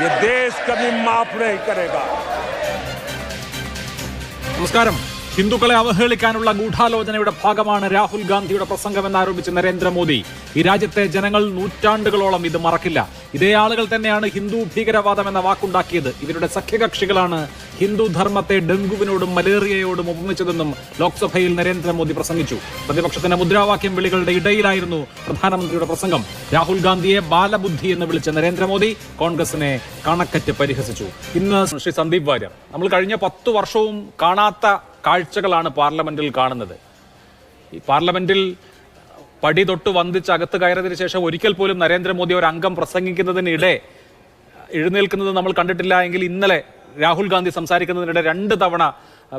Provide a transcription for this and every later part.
ये देश कभी माफ़ नहीं करेगा। नमस्कार ഹിന്ദുക്കളെ അവഹേളിക്കാനുള്ള ഗൂഢാലോചനയുടെ ഭാഗമാണ് രാഹുൽ ഗാന്ധിയുടെ പ്രസംഗമെന്ന് ആരോപിച്ച് നരേന്ദ്രമോദി. ഈ രാജ്യത്തെ ജനങ്ങൾ നൂറ്റാണ്ടുകളോളം ഇത് മറക്കില്ല. ഇതേ ആളുകൾ തന്നെയാണ് ഹിന്ദു ഭീകരവാദം എന്ന വാക്കുണ്ടാക്കിയത്. ഇവരുടെ സഖ്യകക്ഷികളാണ് ഹിന്ദു ധർമ്മത്തെ ഡെങ്കുവിനോടും മലേറിയയോടും ഉപമിച്ചതെന്നും ലോക്സഭയിൽ നരേന്ദ്രമോദി പ്രസംഗിച്ചു. പ്രതിപക്ഷത്തിന്റെ മുദ്രാവാക്യം വിളികളുടെ ഇടയിലായിരുന്നു പ്രധാനമന്ത്രിയുടെ പ്രസംഗം. രാഹുൽ ഗാന്ധിയെ ബാലബുദ്ധി എന്ന് വിളിച്ച നരേന്ദ്രമോദി കോൺഗ്രസിനെ കണക്കറ്റ് പരിഹസിച്ചു. ഇന്ന് ശ്രീ സന്ദീപ് വാര്യർ. നമ്മൾ കഴിഞ്ഞ പത്ത് വർഷവും കാണാത്ത കാഴ്ചകളാണ് പാർലമെന്റിൽ കാണുന്നത്. ഈ പാർലമെന്റിൽ പടി തൊട്ട് വന്ദിച്ച് അകത്ത് കയറിയതിനു ശേഷം ഒരിക്കൽ പോലും നരേന്ദ്രമോദി ഒരു അംഗം പ്രസംഗിക്കുന്നതിനിടെ എഴുന്നേൽക്കുന്നത് നമ്മൾ കണ്ടിട്ടില്ല എങ്കിൽ ഇന്നലെ രാഹുൽ ഗാന്ധി സംസാരിക്കുന്നതിനിടെ രണ്ട് തവണ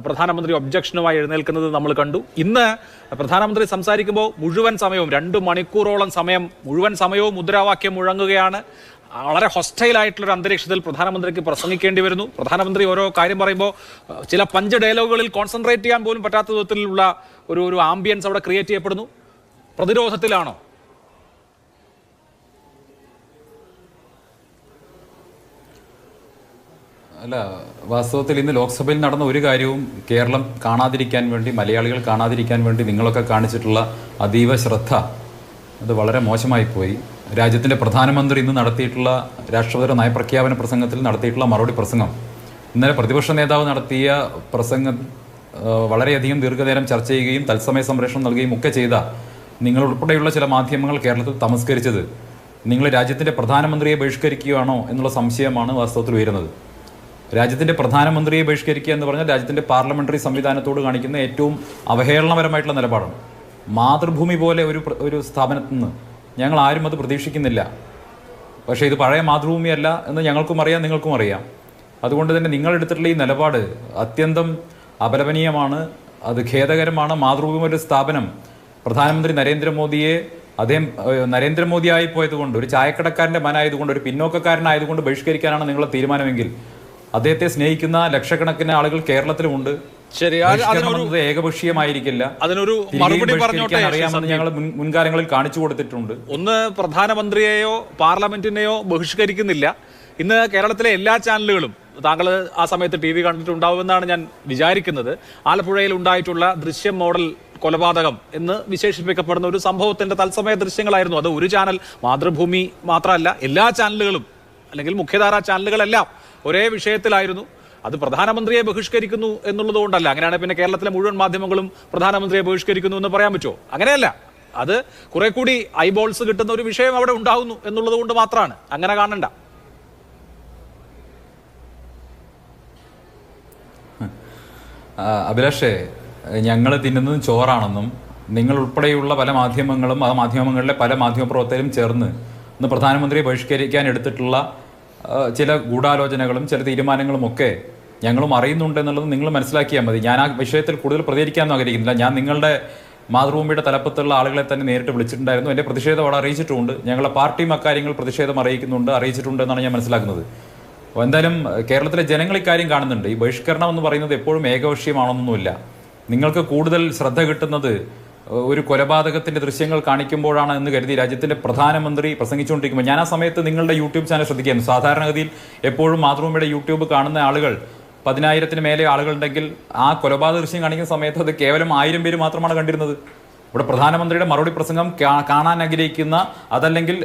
പ്രധാനമന്ത്രി ഒബ്ജക്ഷനുമായി എഴുന്നേൽക്കുന്നത് നമ്മൾ കണ്ടു. ഇന്ന് പ്രധാനമന്ത്രി സംസാരിക്കുമ്പോൾ മുഴുവൻ സമയവും രണ്ട് മണിക്കൂറോളം സമയം മുഴുവൻ സമയവും മുദ്രാവാക്യം മുഴങ്ങുകയാണ്. വളരെ ഹൊസ്റ്റൈൽ ആയിട്ടുള്ള ഒരു അന്തരീക്ഷത്തിൽ പ്രധാനമന്ത്രിക്ക് പ്രസംഗിക്കേണ്ടി വരുന്നു. പ്രധാനമന്ത്രി ഓരോ കാര്യം പറയുമ്പോൾ ചില പഞ്ച് ഡയലോഗുകളിൽ കോൺസെൻട്രേറ്റ് ചെയ്യാൻ പോലും പറ്റാത്ത വിധത്തിലുള്ള ഒരു ഒരു ആംബിയൻസ് അവിടെ ക്രിയേറ്റ് ചെയ്യപ്പെടുന്നു. പ്രതിരോധത്തിലാണോ? അല്ല വാസ്തവത്തിൽ ഇന്ന് ലോക്സഭയിൽ നടന്ന ഒരു കാര്യവും കേരളം കാണാതിരിക്കാൻ വേണ്ടി മലയാളികൾ കാണാതിരിക്കാൻ വേണ്ടി നിങ്ങളൊക്കെ കാണിച്ചിട്ടുള്ള അതീവ ശ്രദ്ധ അത് വളരെ മോശമായി പോയി. രാജ്യത്തിന്റെ പ്രധാനമന്ത്രി ഇന്ന് നടത്തിയിട്ടുള്ള രാഷ്ട്രപതിയുടെ നയപ്രഖ്യാപന പ്രസംഗത്തിൽ നടത്തിയിട്ടുള്ള മറുപടി പ്രസംഗം. ഇന്നലെ പ്രതിപക്ഷ നേതാവ് നടത്തിയ പ്രസംഗം വളരെയധികം ദീർഘനേരം ചർച്ച ചെയ്യുകയും തത്സമയ സംപ്രേഷണം നൽകുകയും ഒക്കെ ചെയ്ത നിങ്ങളുൾപ്പെടെയുള്ള ചില മാധ്യമങ്ങൾ കേരളത്തിൽ തമസ്കരിച്ചത് നിങ്ങൾ രാജ്യത്തിന്റെ പ്രധാനമന്ത്രിയെ ബഹിഷ്കരിക്കുകയാണോ എന്നുള്ള സംശയമാണ് വാസ്തവത്തിൽ ഉയരുന്നത്. രാജ്യത്തിന്റെ പ്രധാനമന്ത്രിയെ ബഹിഷ്കരിക്കുക എന്ന് പറഞ്ഞാൽ രാജ്യത്തിന്റെ പാർലമെന്ററി സംവിധാനത്തോട് കാണിക്കുന്ന ഏറ്റവും അവഹേളനപരമായിട്ടുള്ള നിലപാടാണ്. മാതൃഭൂമി പോലെ ഒരു ഒരു സ്ഥാപനത്തിൽ നിന്ന് ഞങ്ങൾ ആരും അത് പ്രതീക്ഷിക്കുന്നില്ല. പക്ഷേ ഇത് പഴയ മാതൃഭൂമിയല്ല എന്ന് ഞങ്ങൾക്കും അറിയാം നിങ്ങൾക്കും അറിയാം. അതുകൊണ്ട് തന്നെ നിങ്ങളെടുത്തിട്ടുള്ള ഈ നിലപാട് അത്യന്തം അപലപനീയമാണ് അത് ഖേദകരമാണ്. മാതൃഭൂമി ഒരു സ്ഥാപനം പ്രധാനമന്ത്രി നരേന്ദ്രമോദിയെ അദ്ദേഹം ഏഹ്, നരേന്ദ്രമോദി ആയി പോയതുകൊണ്ട് ഒരു ചായക്കടക്കാരന്റെ മനായതുകൊണ്ട് ഒരു പിന്നോക്കക്കാരനായതുകൊണ്ട് ബഹിഷ്കരിക്കാനാണ് നിങ്ങളുടെ തീരുമാനമെങ്കിൽ അദ്ദേഹത്തെ സ്നേഹിക്കുന്ന ലക്ഷക്കണക്കിന് ആളുകൾ കേരളത്തിലുമുണ്ട്. ശരി അതിനൊരു ഏകപക്ഷീയമായിരിക്കില്ല. അതിനൊരു മറുപടി പറഞ്ഞോട്ടെ അറിയാമെന്ന് ഞങ്ങൾ മുൻകാലങ്ങളിൽ കാണിച്ചു കൊടുത്തിട്ടുണ്ട്. ഒന്ന് പ്രധാനമന്ത്രിയെയോ പാർലമെന്റിനെയോ ബഹിഷ്കരിക്കുന്നില്ല. ഇന്ന് കേരളത്തിലെ എല്ലാ ചാനലുകളും താങ്കൾ ആ സമയത്ത് ടി വി കണ്ടിട്ടുണ്ടാവുമെന്നാണ് ഞാൻ വിചാരിക്കുന്നത്. ആലപ്പുഴയിൽ ഉണ്ടായിട്ടുള്ള ദൃശ്യം മോഡൽ കൊലപാതകം എന്ന് വിശേഷിപ്പിക്കപ്പെടുന്ന ഒരു സംഭവത്തിന്റെ തത്സമയ ദൃശ്യങ്ങളായിരുന്നു. അത് ഒരു ചാനൽ മാതൃഭൂമി മാത്രമല്ല എല്ലാ ചാനലുകളും അല്ലെങ്കിൽ മുഖ്യധാരാ ചാനലുകളെല്ലാം ഒരേ വിഷയത്തിലായിരുന്നു. അത് പ്രധാനമന്ത്രിയെ ബഹിഷ്കരിക്കുന്നു എന്നുള്ളത് കൊണ്ടല്ല അങ്ങനെയാണ് പിന്നെ കേരളത്തിലെ മുഴുവൻ മാധ്യമങ്ങളും പ്രധാനമന്ത്രിയെ ബഹിഷ്കരിക്കുന്നു എന്ന് പറയാൻ പറ്റുമോ? അങ്ങനെയല്ല. അത് കുറെ കൂടി ഐബോൾസ് കിട്ടുന്ന ഒരു വിഷയം അവിടെ ഉണ്ടാകുന്നു എന്നുള്ളത് കൊണ്ട് മാത്രമാണ്. അങ്ങനെ കാണണ്ട. അഭിലാഷേ ഞങ്ങൾ തിന്നുന്നത് ചോറാണെന്നും നിങ്ങൾ ഉൾപ്പെടെയുള്ള പല മാധ്യമങ്ങളും ആ മാധ്യമങ്ങളിലെ പല മാധ്യമപ്രവർത്തകരും ചേർന്ന് ഇന്ന് പ്രധാനമന്ത്രിയെ ബഹിഷ്കരിക്കാൻ എടുത്തിട്ടുള്ള ചില ഗൂഢാലോചനകളും ചില തീരുമാനങ്ങളും ഒക്കെ ഞങ്ങളും അറിയുന്നുണ്ട് എന്നുള്ളത് നിങ്ങൾ മനസ്സിലാക്കിയാൽ മതി. ഞാൻ ആ വിഷയത്തിൽ കൂടുതൽ പ്രതികരിക്കാമെന്ന് ആഗ്രഹിക്കുന്നില്ല. ഞാൻ നിങ്ങളുടെ മാതൃഭൂമിയുടെ തലപ്പത്തുള്ള ആളുകളെ തന്നെ നേരിട്ട് വിളിച്ചിട്ടുണ്ടായിരുന്നു. എന്റെ പ്രതിഷേധം അവിടെ അറിയിച്ചിട്ടുമുണ്ട് ഞങ്ങളുടെ പാർട്ടിയും അക്കാര്യങ്ങൾ പ്രതിഷേധം അറിയിക്കുന്നുണ്ട് അറിയിച്ചിട്ടുണ്ട് എന്നാണ് ഞാൻ മനസ്സിലാക്കുന്നത്. അപ്പോൾ എന്തായാലും കേരളത്തിലെ ജനങ്ങൾ ഇക്കാര്യം കാണുന്നുണ്ട്. ഈ ബഹിഷ്കരണം എന്ന് പറയുന്നത് എപ്പോഴും ഏകപക്ഷീയമാണെന്നൊന്നുമില്ല. നിങ്ങൾക്ക് കൂടുതൽ ശ്രദ്ധ കിട്ടുന്നത് ഒരു കൊലപാതകത്തിന്റെ ദൃശ്യങ്ങൾ കാണിക്കുമ്പോഴാണ് എന്ന് കരുതി രാജ്യത്തിന്റെ പ്രധാനമന്ത്രി പ്രസംഗിച്ചുകൊണ്ടിരിക്കുമ്പോൾ. ഞാൻ ആ സമയത്ത് നിങ്ങളുടെ യൂട്യൂബ് ചാനൽ ശ്രദ്ധിക്കുന്നു സാധാരണഗതിയിൽ എപ്പോഴും മാതൃഭൂമിയുടെ യൂട്യൂബ് കാണുന്ന ആളുകൾ പതിനായിരത്തിന് മേലെ ആളുകളുണ്ടെങ്കിൽ ആ കൊലപാതക ദൃശ്യം കാണിക്കുന്ന സമയത്ത് അത് കേവലം ആയിരം പേര് മാത്രമാണ് കണ്ടിരുന്നത്. ഇവിടെ പ്രധാനമന്ത്രിയുടെ മറുപടി പ്രസംഗം കാണാൻ ആഗ്രഹിക്കുന്ന അതല്ലെങ്കിൽ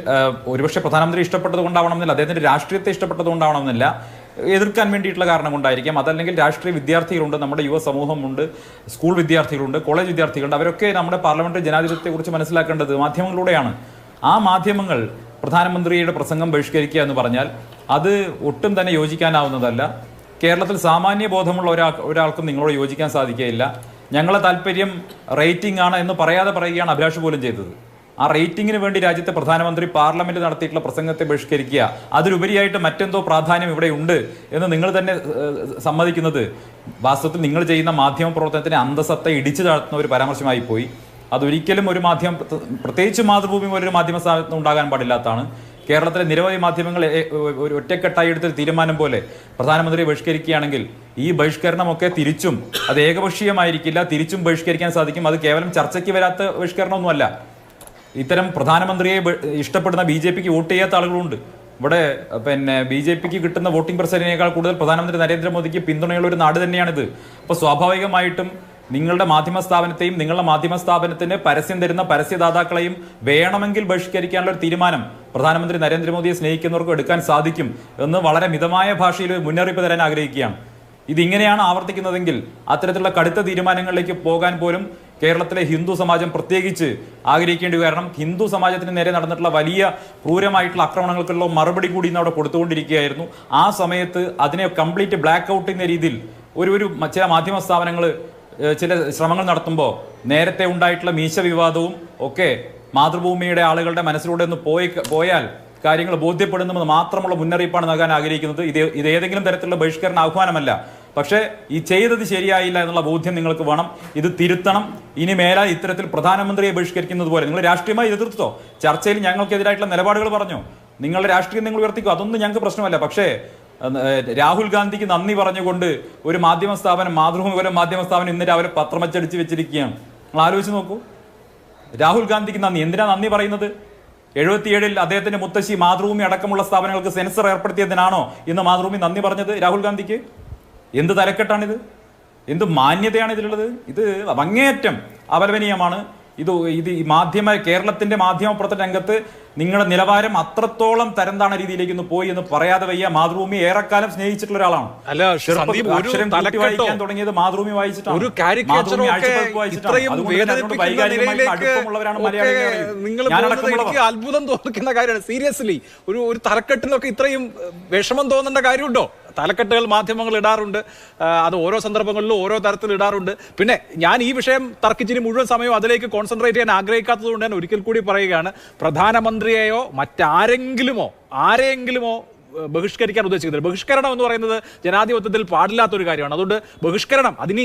ഒരുപക്ഷെ പ്രധാനമന്ത്രി ഇഷ്ടപ്പെട്ടത് കൊണ്ടാവണമെന്നില്ല അദ്ദേഹത്തിന്റെ രാഷ്ട്രീയത്തെ ഇഷ്ടപ്പെട്ടത് കൊണ്ടാവണമെന്നില്ല എതിർക്കാൻ വേണ്ടിയിട്ടുള്ള കാരണം കൊണ്ടായിരിക്കാം അതല്ലെങ്കിൽ രാഷ്ട്രീയ വിദ്യാർത്ഥികളുണ്ട് നമ്മുടെ യുവ സമൂഹമുണ്ട് സ്കൂൾ വിദ്യാർത്ഥികളുണ്ട് കോളേജ് വിദ്യാർത്ഥികളുണ്ട്. അവരൊക്കെ നമ്മുടെ പാർലമെന്റ് ജനാധിപത്യത്തെക്കുറിച്ച് മനസ്സിലാക്കേണ്ടത് മാധ്യമങ്ങളിലൂടെയാണ്. ആ മാധ്യമങ്ങൾ പ്രധാനമന്ത്രിയുടെ പ്രസംഗം ബഹിഷ്കരിക്കുക എന്ന് പറഞ്ഞാൽ അത് ഒട്ടും തന്നെ യോജിക്കാനാവുന്നതല്ല. കേരളത്തിൽ സാമാന്യ ബോധമുള്ള ഒരാൾ ഒരാൾക്കും നിങ്ങളോട് യോജിക്കാൻ സാധിക്കുകയില്ല. ഞങ്ങളെ താല്പര്യം റേറ്റിംഗ് ആണ് എന്ന് പറയാതെ പറയുകയാണ് അഭിലാഷ് പോലും ചെയ്തത്. ആ റേറ്റിംഗിന് വേണ്ടി രാജ്യത്തെ പ്രധാനമന്ത്രി പാർലമെന്റ് നടത്തിയിട്ടുള്ള പ്രസംഗത്തെ ബഹിഷ്കരിക്കുക. അതിലുപരിയായിട്ട് മറ്റെന്തോ പ്രാധാന്യം ഇവിടെ ഉണ്ട് എന്ന് നിങ്ങൾ തന്നെ സമ്മതിക്കുന്നത്. വാസ്തവത്തിൽ നിങ്ങൾ ചെയ്യുന്ന മാധ്യമ പ്രവർത്തനത്തിന്റെ അന്തസത്ത ഇടിച്ചു താഴ്ത്തുന്ന ഒരു പരാമർശമായി പോയി. അതൊരിക്കലും ഒരു മാധ്യമം പ്രത്യേകിച്ച് മാതൃഭൂമി പോലൊരു മാധ്യമ സ്ഥാപനത്തിന് ഉണ്ടാകാൻ പാടില്ലാത്തതാണ്. കേരളത്തിലെ നിരവധി മാധ്യമങ്ങൾ ഒരു ഒറ്റക്കെട്ടായി എടുത്ത തീരുമാനം പോലെ പ്രധാനമന്ത്രിയെ ബഹിഷ്കരിക്കുകയാണെങ്കിൽ ഈ ബഹിഷ്കരണമൊക്കെ തിരിച്ചും അത് ഏകപക്ഷീയമായിരിക്കില്ല തിരിച്ചും ബഹിഷ്കരിക്കാൻ സാധിക്കും. അത് കേവലം ചർച്ചയ്ക്ക് വരാത്ത ബഹിഷ്കരണമൊന്നുമല്ല. ഇത്തരം പ്രധാനമന്ത്രിയെ ഇഷ്ടപ്പെടുന്ന ബി ജെ പിക്ക് വോട്ട് ചെയ്യാത്ത ആളുകളുണ്ട്. ഇവിടെ പിന്നെ ബി ജെ പിക്ക് കിട്ടുന്ന വോട്ടിംഗ് പെർസെന്റിനേക്കാൾ കൂടുതൽ പ്രധാനമന്ത്രി നരേന്ദ്രമോദിക്ക് പിന്തുണയുള്ള ഒരു നാട് തന്നെയാണിത്. അപ്പോൾ സ്വാഭാവികമായിട്ടും നിങ്ങളുടെ മാധ്യമ സ്ഥാപനത്തെയും നിങ്ങളുടെ മാധ്യമ സ്ഥാപനത്തിന് പരസ്യം തരുന്ന പരസ്യദാതാക്കളെയും വേണമെങ്കിൽ ബഹിഷ്കരിക്കാനുള്ള ഒരു തീരുമാനം പ്രധാനമന്ത്രി നരേന്ദ്രമോദിയെ സ്നേഹിക്കുന്നവർക്കും എടുക്കാൻ സാധിക്കും എന്ന് വളരെ മിതമായ ഭാഷയിൽ മുന്നറിയിപ്പ് തരാൻ ആഗ്രഹിക്കുകയാണ്. ഇതിങ്ങനെയാണ് ആവർത്തിക്കുന്നതെങ്കിൽ അത്തരത്തിലുള്ള കടുത്ത തീരുമാനങ്ങളിലേക്ക് പോകാൻ പോലും കേരളത്തിലെ ഹിന്ദു സമാജം പ്രത്യേകിച്ച് ആഗ്രഹിക്കേണ്ടി കാരണം ഹിന്ദു സമാജത്തിന് നേരെ നടന്നിട്ടുള്ള വലിയ ക്രൂരമായിട്ടുള്ള ആക്രമണങ്ങൾക്കുള്ള മറുപടി കൂടി ഇന്ന് അവിടെ കൊടുത്തുകൊണ്ടിരിക്കുകയായിരുന്നു. ആ സമയത്ത് അതിനെ കംപ്ലീറ്റ് ബ്ലാക്ക് ഔട്ട് എന്ന രീതിയിൽ ഒരു ഒരു ചില മാധ്യമ സ്ഥാപനങ്ങൾ ചില ശ്രമങ്ങൾ നടത്തുമ്പോൾ നേരത്തെ ഉണ്ടായിട്ടുള്ള മീശ വിവാദവും ഒക്കെ മാതൃഭൂമിയുടെ ആളുകളുടെ മനസ്സിലൂടെ ഒന്ന് പോയി പോയാൽ കാര്യങ്ങൾ ബോധ്യപ്പെടുന്നത് മാത്രമുള്ള മുന്നറിയിപ്പാണ് നൽകാൻ ആഗ്രഹിക്കുന്നത്. ഇത് ഇത് ഏതെങ്കിലും തരത്തിലുള്ള ബഹിഷ്കരണ ആഹ്വാനമല്ല. പക്ഷേ ഈ ചെയ്തത് ശരിയായില്ല എന്നുള്ള ബോധ്യം നിങ്ങൾക്ക് വേണം. ഇത് തിരുത്തണം. ഇനി മേല ഇത്തരത്തിൽ പ്രധാനമന്ത്രിയെ ബഹിഷ്കരിക്കുന്നത് പോലെ. നിങ്ങൾ രാഷ്ട്രീയമായി എതിർത്തോ ചർച്ചയിൽ ഞങ്ങൾക്കെതിരായിട്ടുള്ള നിലപാടുകൾ പറഞ്ഞു? നിങ്ങളുടെ രാഷ്ട്രീയം നിങ്ങൾ ഉയർത്തിക്കോ? അതൊന്നും ഞങ്ങൾക്ക് പ്രശ്നമല്ല. പക്ഷേ രാഹുൽ ഗാന്ധിക്ക് നന്ദി പറഞ്ഞുകൊണ്ട് ഒരു മാധ്യമ സ്ഥാപനം മാതൃഭൂമി പോലെ മാധ്യമ സ്ഥാപനം ഇന്ന് രാവിലെ പത്രമച്ചടിച്ച് വെച്ചിരിക്കുകയാണ്. നിങ്ങൾ ആലോചിച്ച് നോക്കൂ. രാഹുൽ ഗാന്ധിക്ക് നന്ദി. എന്തിനാ നന്ദി പറയുന്നത്? എഴുപത്തിയേഴിൽ അദ്ദേഹത്തിന്റെ മുത്തശ്ശി മാതൃഭൂമി അടക്കമുള്ള സ്ഥാപനങ്ങൾക്ക് സെൻസർ ഏർപ്പെടുത്തിയതിനാണോ ഇന്ന് മാതൃഭൂമി നന്ദി പറഞ്ഞത് രാഹുൽ ഗാന്ധിക്ക്? എന്ത് തലക്കെട്ടാണിത്? എന്ത് മാന്യതയാണ് ഇതിലുള്ളത്? ഇത് അങ്ങേയറ്റം അപലപനീയമാണ്. ഇത് ഇത് ഈ മാധ്യമ കേരളത്തിന്റെ മാധ്യമ പ്രവർത്തന രംഗത്ത് നിങ്ങളുടെ നിലവാരം അത്രത്തോളം തരംതാണ രീതിയിലേക്ക് ഒന്ന് പോയി എന്ന് പറയാതെ വയ്യ. മാതൃഭൂമി ഏറെക്കാലം സ്നേഹിച്ചിട്ടുള്ള ഒരാളാണ്. അക്ഷരം വായിക്കാൻ തുടങ്ങിയത് മാതൃഭൂമി വായിച്ചിട്ടാണ്. അത്ഭുതം തോന്നിക്കുന്ന കാര്യമാണ്. സീരിയസ്ലി ഒരു ഒരു തലക്കെട്ടിനൊക്കെ ഇത്രയും വിഷമം തോന്നേണ്ട കാര്യമുണ്ടോ? തലക്കെട്ടുകൾ മാധ്യമങ്ങൾ ഇടാറുണ്ട്. അത് ഓരോ സന്ദർഭങ്ങളിലും ഓരോ തരത്തിൽ ഇടാറുണ്ട്. പിന്നെ ഞാൻ ഈ വിഷയം തർക്കിച്ചിന് മുഴുവൻ സമയവും അതിലേക്ക് കോൺസെൻട്രേറ്റ് ചെയ്യാൻ ആഗ്രഹിക്കാത്തത് കൊണ്ട് ഞാൻ ഒരിക്കൽ കൂടി പറയുകയാണ്. പ്രധാനമന്ത്രിയെയോ മറ്റാരെങ്കിലുമോ ആരെങ്കിലുമോ ഏഹ്, ബഹിഷ്കരിക്കാൻ ഉദ്ദേശിക്കുന്നത് ബഹിഷ്കരണം എന്ന് പറയുന്നത് ജനാധിപത്യത്തിൽ പാടില്ലാത്ത ഒരു കാര്യമാണ്. അതുകൊണ്ട് ബഹിഷ്കരണം അതിന്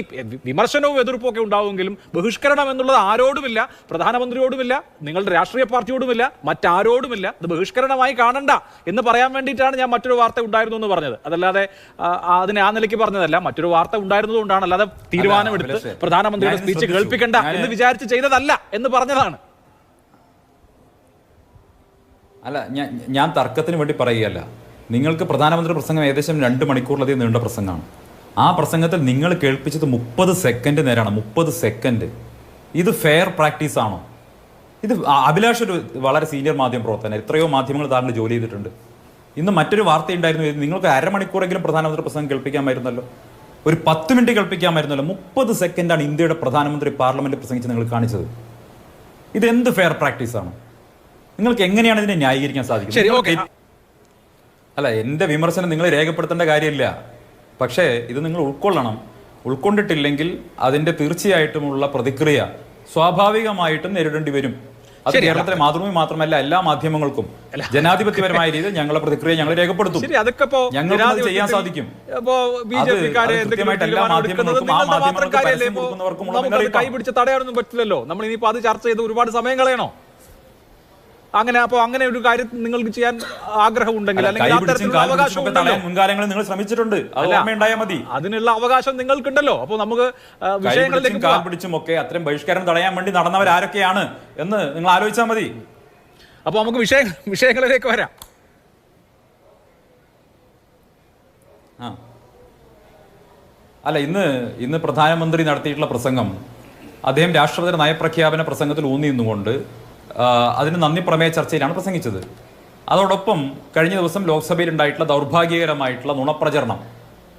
വിമർശനവും എതിർപ്പും ഒക്കെ ഉണ്ടാവുമെങ്കിലും ബഹിഷ്കരണം എന്നുള്ളത് ആരോടുമില്ല പ്രധാനമന്ത്രിയോടുമില്ല നിങ്ങളുടെ രാഷ്ട്രീയ പാർട്ടിയോടുമില്ല മറ്റാരോടുമില്ല. ഇത് ബഹിഷ്കരണമായി കാണണ്ട എന്ന് പറയാൻ വേണ്ടിയിട്ടാണ് ഞാൻ മറ്റൊരു വാർത്ത ഉണ്ടായിരുന്നു എന്ന് പറഞ്ഞത്. അതല്ലാതെ അതിനെ ആ നിലയ്ക്ക് പറഞ്ഞതല്ല. മറ്റൊരു വാർത്ത ഉണ്ടായിരുന്നതുകൊണ്ടാണ് അല്ലാതെ തീരുമാനമെടുത്ത് പ്രധാനമന്ത്രിയുടെ സ്പീച്ച്. കേൾപ്പിക്കണ്ട എന്ന് വിചാരിച്ച് ചെയ്തതല്ല എന്ന് പറഞ്ഞതാണ്. അല്ല ഞാൻ ഞാൻ തർക്കത്തിന് വേണ്ടി പറയുകയല്ല. നിങ്ങൾക്ക് പ്രധാനമന്ത്രി പ്രസംഗം ഏകദേശം രണ്ട് മണിക്കൂറിലധികം നീണ്ട പ്രസംഗമാണ്. ആ പ്രസംഗത്തിൽ നിങ്ങൾ കേൾപ്പിച്ചത് മുപ്പത് സെക്കൻഡ് നേരമാണ് മുപ്പത് സെക്കൻഡ് ഇത് ഫെയർ പ്രാക്ടീസ് ആണോ? ഇത് അഭിലാഷ് ഒരു വളരെ സീനിയർ മാധ്യമ പ്രവർത്തനം എത്രയോ മാധ്യമങ്ങൾ താങ്കൾ ജോലി ചെയ്തിട്ടുണ്ട്. ഇന്ന് മറ്റൊരു വാർത്ത ഉണ്ടായിരുന്നു നിങ്ങൾക്ക് അരമണിക്കൂറെങ്കിലും പ്രധാനമന്ത്രി പ്രസംഗം കേൾപ്പിക്കാമായിരുന്നല്ലോ. ഒരു പത്ത് മിനിറ്റ് കേൾപ്പിക്കാമായിരുന്നല്ലോ. മുപ്പത് സെക്കൻഡാണ് ഇന്ത്യയുടെ പ്രധാനമന്ത്രി പാർലമെന്റ് പ്രസംഗിച്ച് നിങ്ങൾ കാണിച്ചത്. ഇത് എന്ത് ഫെയർ പ്രാക്ടീസ് ആണ്? നിങ്ങൾക്ക് എങ്ങനെയാണ് ഇതിനെ ന്യായീകരിക്കാൻ സാധിക്കുന്നത്. അല്ല എന്റെ വിമർശനം നിങ്ങൾ രേഖപ്പെടുത്തേണ്ട കാര്യമില്ല. പക്ഷേ ഇത് നിങ്ങൾ ഉൾക്കൊള്ളണം. ഉൾക്കൊണ്ടിട്ടില്ലെങ്കിൽ അതിന്റെ തീർച്ചയായിട്ടുമുള്ള പ്രതിക്രിയ സ്വാഭാവികമായിട്ടും നേരിടേണ്ടി വരും. അത് കേരളത്തിലെ മാതൃഭൂമി മാത്രമല്ല എല്ലാ മാധ്യമങ്ങൾക്കും. ജനാധിപത്യപരമായ രീതിയിൽ ഞങ്ങളുടെ പ്രതിക്രിയ ഞങ്ങൾ രേഖപ്പെടുത്തും. ഞങ്ങൾക്ക് ചെയ്യാൻ സാധിക്കും. കൈപിടിച്ച് തടയാനൊന്നും പറ്റില്ലല്ലോ. നമ്മൾ ഇനിയിപ്പോ അത് ചർച്ച ചെയ്ത് ഒരുപാട് സമയം കളയണോ? അങ്ങനെ അപ്പൊ അങ്ങനെ ഒരു കാര്യം നിങ്ങൾക്ക് ചെയ്യാൻ ആഗ്രഹമുണ്ടെങ്കിൽ അല്ലെങ്കിൽ അത്തരത്തിലുള്ള അവകാശം മുൻകാലങ്ങളിൽ നിങ്ങൾ ശ്രമിച്ചിട്ടുണ്ട്. മതി. അതിനുള്ള അവകാശം നിങ്ങൾക്കുണ്ടല്ലോ. അപ്പൊ നമുക്ക് വിഷയങ്ങളിലേക്ക് കാൽ പോവാം. പിടിച്ചും ഒക്കെ അത്തരം ബഹിഷ്കാരം തടയാൻ വേണ്ടി നടന്നവരാരൊക്കെയാണ് എന്ന് നിങ്ങൾ ആലോചിച്ചാൽ മതി. അപ്പൊ നമുക്ക് വിഷയ വിഷയങ്ങളിലേക്ക് വരാം. അല്ല ഇന്ന് ഇന്ന് പ്രധാനമന്ത്രി നടത്തിയിട്ടുള്ള പ്രസംഗം അദ്ദേഹം രാഷ്ട്രപതിയുടെ നയപ്രഖ്യാപന പ്രസംഗത്തിൽ ഊന്നി നിന്നുകൊണ്ട് അതിന് നന്ദി പ്രമേയ ചർച്ചയിലാണ് പ്രസംഗിച്ചത്. അതോടൊപ്പം കഴിഞ്ഞ ദിവസം ലോക്സഭയിൽ ഉണ്ടായിട്ടുള്ള ദൗർഭാഗ്യകരമായിട്ടുള്ള നുണപ്രചരണം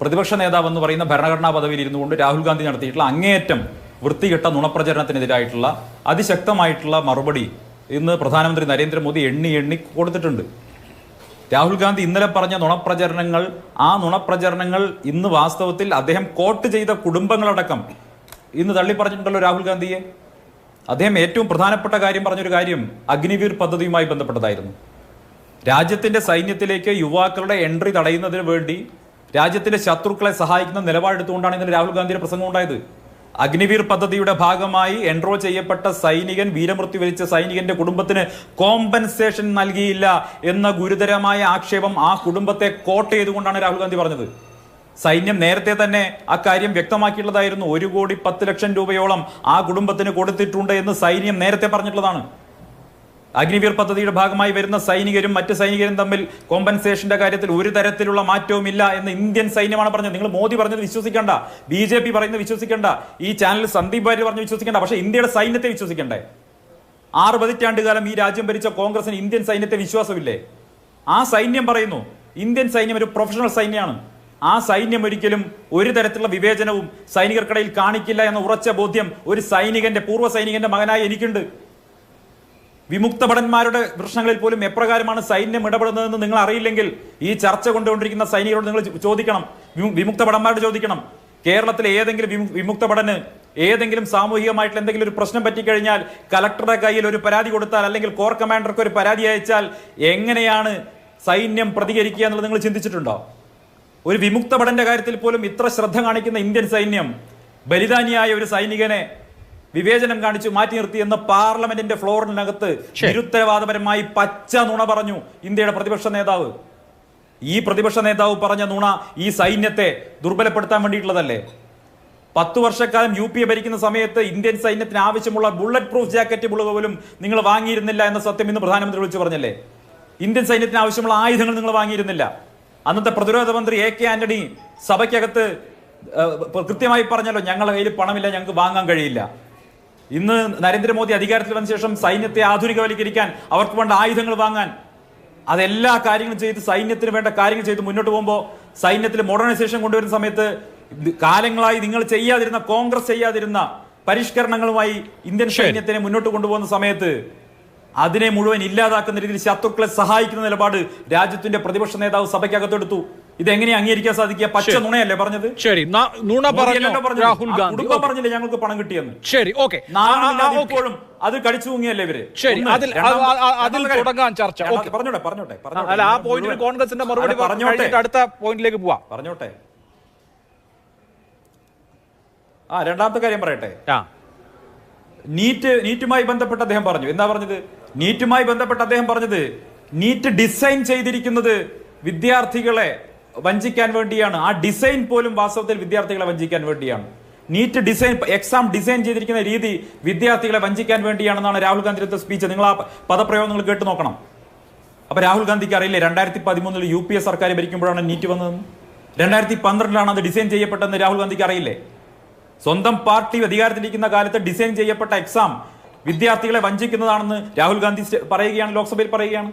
പ്രതിപക്ഷ നേതാവ് എന്ന് പറയുന്ന ഭരണഘടനാ പദവിയിൽ ഇരുന്നുകൊണ്ട് രാഹുൽ ഗാന്ധി നടത്തിയിട്ടുള്ള അങ്ങേയറ്റം വൃത്തികെട്ട നുണപ്രചരണത്തിനെതിരായിട്ടുള്ള അതിശക്തമായിട്ടുള്ള മറുപടി ഇന്ന് പ്രധാനമന്ത്രി നരേന്ദ്രമോദി എണ്ണി എണ്ണി കൊടുത്തിട്ടുണ്ട്. രാഹുൽ ഗാന്ധി ഇന്നലെ പറഞ്ഞ നുണപ്രചരണങ്ങൾ ആ നുണപ്രചരണങ്ങൾ ഇന്ന് വാസ്തവത്തിൽ അദ്ദേഹം കോട്ട് ചെയ്ത കുടുംബങ്ങളടക്കം ഇന്ന് തള്ളി പറഞ്ഞിട്ടുണ്ടല്ലോ രാഹുൽ ഗാന്ധിയെ. അദ്ദേഹം ഏറ്റവും പ്രധാനപ്പെട്ട കാര്യം പറഞ്ഞൊരു കാര്യം അഗ്നിവീർ പദ്ധതിയുമായി ബന്ധപ്പെട്ടതായിരുന്നു. രാജ്യത്തിന്റെ സൈന്യത്തിലേക്ക് യുവാക്കളുടെ എൻട്രി തടയുന്നതിന് വേണ്ടി രാജ്യത്തിന്റെ ശത്രുക്കളെ സഹായിക്കുന്ന നിലപാടെടുത്തുകൊണ്ടാണ് ഇന്നലെ രാഹുൽ ഗാന്ധിയുടെ പ്രസംഗം ഉണ്ടായത്. അഗ്നിവീർ പദ്ധതിയുടെ ഭാഗമായി എൻറോൾ ചെയ്യപ്പെട്ട സൈനികൻ വീരമൃത്യു വരിച്ച സൈനികന്റെ കുടുംബത്തിന് കോമ്പൻസേഷൻ നൽകിയില്ല എന്ന ഗുരുതരമായ ആക്ഷേപം ആ കുടുംബത്തെ കോട്ട് ചെയ്തുകൊണ്ടാണ് രാഹുൽ ഗാന്ധി പറഞ്ഞത്. സൈന്യം നേരത്തെ തന്നെ അക്കാര്യം വ്യക്തമാക്കിയിട്ടുള്ളതായിരുന്നു ഒരു കോടി പത്ത് ലക്ഷം രൂപയോളം ആ കുടുംബത്തിന് കൊടുത്തിട്ടുണ്ട് എന്ന് സൈന്യം നേരത്തെ പറഞ്ഞിട്ടുള്ളതാണ്. അഗ്നിവീർ പദ്ധതിയുടെ ഭാഗമായി വരുന്ന സൈനികരും മറ്റ് സൈനികരും തമ്മിൽ കോമ്പൻസേഷന്റെ കാര്യത്തിൽ ഒരു തരത്തിലുള്ള മാറ്റവും ഇല്ല എന്ന് ഇന്ത്യൻ സൈന്യമാണ് പറഞ്ഞത്. നിങ്ങൾ മോദി പറഞ്ഞത് വിശ്വസിക്കേണ്ട. ബി ജെ പി പറയുന്നത് വിശ്വസിക്കേണ്ട. ഈ ചാനൽ സന്ദീപ് ഭാര്യ പറഞ്ഞ് വിശ്വസിക്കേണ്ട. പക്ഷേ ഇന്ത്യയുടെ സൈന്യത്തെ വിശ്വസിക്കണ്ടേ? ആറ് പതിറ്റാണ്ട് കാലം ഈ രാജ്യം ഭരിച്ച കോൺഗ്രസിന് ഇന്ത്യൻ സൈന്യത്തെ വിശ്വാസമില്ലേ? ആ സൈന്യം പറയുന്നു ഇന്ത്യൻ സൈന്യം ഒരു പ്രൊഫഷണൽ സൈന്യമാണ്. ആ സൈന്യം ഒരിക്കലും ഒരു തരത്തിലുള്ള വിവേചനവും സൈനികർക്കിടയിൽ കാണിക്കില്ല എന്ന ഉറച്ച ബോധ്യം ഒരു സൈനികന്റെ പൂർവ സൈനികന്റെ മകനായി എനിക്കുണ്ട്. വിമുക്ത ഭടന്മാരുടെ പ്രശ്നങ്ങളിൽ പോലും എപ്രകാരമാണ് സൈന്യം ഇടപെടുന്നതെന്ന് നിങ്ങൾ അറിയില്ലെങ്കിൽ ഈ ചർച്ച കൊണ്ടുകൊണ്ടിരിക്കുന്ന സൈനികരോട് നിങ്ങൾ ചോദിക്കണം. വിമുക്ത ഭടന്മാരോട് ചോദിക്കണം. കേരളത്തിലെ ഏതെങ്കിലും വിമു- വിമുക്ത ഭടന് ഏതെങ്കിലും സാമൂഹികമായിട്ടുള്ള എന്തെങ്കിലും ഒരു പ്രശ്നം പറ്റിക്കഴിഞ്ഞാൽ കലക്ടറുടെ കയ്യിൽ ഒരു പരാതി കൊടുത്താൽ അല്ലെങ്കിൽ കോർ കമാൻഡർക്ക് ഒരു പരാതി അയച്ചാൽ എങ്ങനെയാണ് സൈന്യം പ്രതികരിക്കുക എന്നുള്ളത് നിങ്ങൾ ചിന്തിച്ചിട്ടുണ്ടോ? ഒരു വിമുക്ത ഭടന്റെ കാര്യത്തിൽ പോലും ഇത്ര ശ്രദ്ധ കാണിക്കുന്ന ഇന്ത്യൻ സൈന്യം ബലിദാനിയായ ഒരു സൈനികനെ വിവേചനം കാണിച്ചു മാറ്റി നിർത്തി എന്ന പാർലമെന്റിന്റെ ഫ്ലോറിനകത്ത് നിരുത്തരവാദപരമായി പച്ച നുണ പറഞ്ഞു ഇന്ത്യയുടെ പ്രതിപക്ഷ നേതാവ്. ഈ പ്രതിപക്ഷ നേതാവ് പറഞ്ഞ നുണ ഈ സൈന്യത്തെ ദുർബലപ്പെടുത്താൻ വേണ്ടിയിട്ടുള്ളതല്ലേ? പത്തു വർഷക്കാലം യു പി എ ഭരിക്കുന്ന സമയത്ത് ഇന്ത്യൻ സൈന്യത്തിന് ആവശ്യമുള്ള ബുള്ളറ്റ് പ്രൂഫ് ജാക്കറ്റ് പോലും നിങ്ങൾ വാങ്ങിയിരുന്നില്ല എന്ന സത്യം ഇന്ന് പ്രധാനമന്ത്രി വിളിച്ചു പറഞ്ഞല്ലേ? ഇന്ത്യൻ സൈന്യത്തിന് ആവശ്യമുള്ള ആയുധങ്ങൾ നിങ്ങൾ വാങ്ങിയിരുന്നില്ല. അന്നത്തെ പ്രതിരോധ മന്ത്രി എ കെ ആന്റണി സഭയ്ക്കകത്ത് കൃത്യമായി പറഞ്ഞല്ലോ ഞങ്ങളുടെ കയ്യിൽ പണമില്ല ഞങ്ങൾക്ക് വാങ്ങാൻ കഴിയില്ല. ഇന്ന് നരേന്ദ്രമോദി അധികാരത്തിൽ വന്ന ശേഷം സൈന്യത്തെ ആധുനികവൽക്കരിക്കാൻ അവർക്ക് വേണ്ട ആയുധങ്ങൾ വാങ്ങാൻ അതെല്ലാ കാര്യങ്ങളും ചെയ്ത് സൈന്യത്തിന് വേണ്ട കാര്യങ്ങൾ ചെയ്ത് മുന്നോട്ട് പോകുമ്പോൾ സൈന്യത്തിൽ മോഡേണൈസേഷൻ കൊണ്ടുവരുന്ന സമയത്ത് കാലങ്ങളായി നിങ്ങൾ ചെയ്യാതിരുന്ന കോൺഗ്രസ് ചെയ്യാതിരുന്ന പരിഷ്കരണങ്ങളുമായി ഇന്ത്യൻ സൈന്യത്തിനെ മുന്നോട്ട് കൊണ്ടുപോകുന്ന സമയത്ത് അതിനെ മുഴുവൻ ഇല്ലാതാക്കുന്ന രീതിയിൽ ശത്രുക്കളെ സഹായിക്കുന്ന നിലപാട് രാജ്യത്തിന്റെ പ്രതിപക്ഷ നേതാവ് സഭയ്ക്കകത്തെടുത്തു ഇത് എങ്ങനെ അംഗീകരിക്കാൻ സാധിക്കുക? പച്ച. നുണയല്ലേ പറഞ്ഞത്? ശരി. നുണ. രാഹുൽ ഗാന്ധി. കുടുംബം പറഞ്ഞില്ല ഞങ്ങൾക്ക് പണം കിട്ടിയെന്ന്? ശരി. ഓക്കെ. ഇപ്പോഴും അത് കടിച്ചു തൂങ്ങിയല്ലേ ഇവർ? ശരി, അതിൽ- അതിൽ തുടങ്ങാൻ ചർച്ച. പറഞ്ഞോട്ടെ പറഞ്ഞോട്ടെ. അല്ല ആ പോയിന്റിൽ കോൺഗ്രസിന്റെ മറുപടി പറഞ്ഞോട്ടെ. അടുത്ത പോയിന്റിലേക്ക് പോവാം. പറഞ്ഞോട്ടെ. ആ രണ്ടാമത്തെ കാര്യം പറയട്ടെ. നീറ്റ് നീറ്റുമായി ബന്ധപ്പെട്ട് അദ്ദേഹം പറഞ്ഞു. എന്താ പറഞ്ഞത്? നീറ്റുമായി ബന്ധപ്പെട്ട് അദ്ദേഹം പറഞ്ഞത് നീറ്റ് ഡിസൈൻ ചെയ്തിരിക്കുന്നത് വിദ്യാർത്ഥികളെ വഞ്ചിക്കാൻ വേണ്ടിയാണ്. ആ ഡിസൈൻ പോലും വാസ്തവത്തിൽ വിദ്യാർത്ഥികളെ വഞ്ചിക്കാൻ വേണ്ടിയാണ്. നീറ്റ് ഡിസൈൻ എക്സാം ഡിസൈൻ ചെയ്തിരിക്കുന്ന രീതി വിദ്യാർത്ഥികളെ വഞ്ചിക്കാൻ വേണ്ടിയാണെന്നാണ് രാഹുൽ ഗാന്ധിയുടെ സ്പീച്ച്. നിങ്ങൾ ആ പദപ്രയോഗം നിങ്ങൾ കേട്ട് നോക്കണം. അപ്പൊ രാഹുൽ ഗാന്ധിക്ക് അറിയില്ലേ രണ്ടായിരത്തി പതിമൂന്നിൽ യു പി എ സർക്കാർ ഭരിക്കുമ്പോഴാണ് നീറ്റ് വന്നതെന്ന്? രണ്ടായിരത്തി പന്ത്രണ്ടിലാണ് അത് ഡിസൈൻ ചെയ്യപ്പെട്ടതെന്ന് രാഹുൽ ഗാന്ധിക്ക് അറിയില്ലേ? സ്വന്തം പാർട്ടി അധികാരത്തിലിരിക്കുന്ന കാലത്ത് ഡിസൈൻ ചെയ്യപ്പെട്ട എക്സാം വിദ്യാർത്ഥികളെ വഞ്ചിക്കുന്നതാണെന്ന് രാഹുൽ ഗാന്ധി പറയുകയാണ് ലോക്സഭയിൽ പറയുകയാണ്.